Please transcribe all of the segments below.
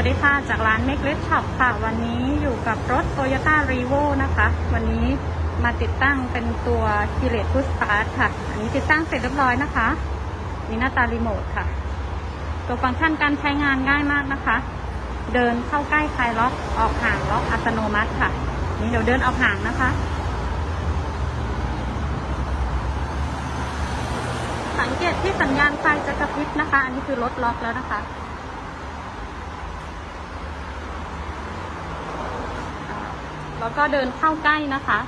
วัสดีค่ะ จากร้าน Make Red Shop ค่ะ วันนี้อยู่กับรถ Toyota r e v o นะคะ วันนี้มาติดตั้งเป็นตัว k i l e t Push Start ค่ะ อันนี้ติดตั้งเสร็จเรียบร้อยนะคะมีหน้าตารีโมทค่ะ ตัวฟังก์ชันการใช้งานง่ายมากนะคะ เดินเข้าใกล้คลายล็อก ออกห่างล็อกอัตโนมัติค่ะ นี่เดี๋ยวเดินออกห่างนะคะสังเกตที่สัญญาณไฟจะกระพริบนะคะ อันนี้คือรถล็อกแล้วนะคะ แล้วก็เดินเข้าใกล้นะคะ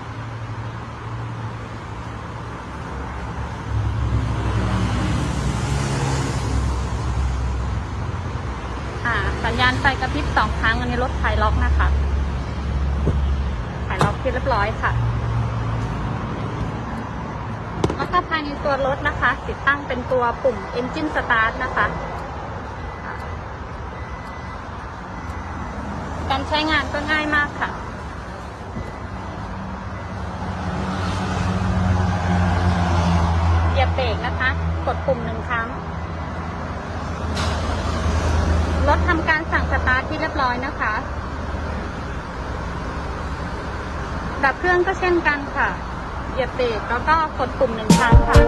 อ่าสัญญาณไฟกระพริบสองครั้ง อันนี้รถไฟล็อกนะคะไฟล็อกที่เรียบร้อยค่ะ แล้วก็ภายในตัวรถนะคะ ติดตั้งเป็นตัวปุ่ม Engine Start นะคะการใช้งานก็ง่ายมากค่ะ เหยียบ เบรกนะคะ กดปุ่มหนึ่งครั้ง รถทำการสั่งสตาร์ทที่เรียบร้อยนะคะ ดับเครื่องก็เช่นกันค่ะ เหยียบเบรกแล้วก็กดปุ่มหนึ่งครั้งค่ะ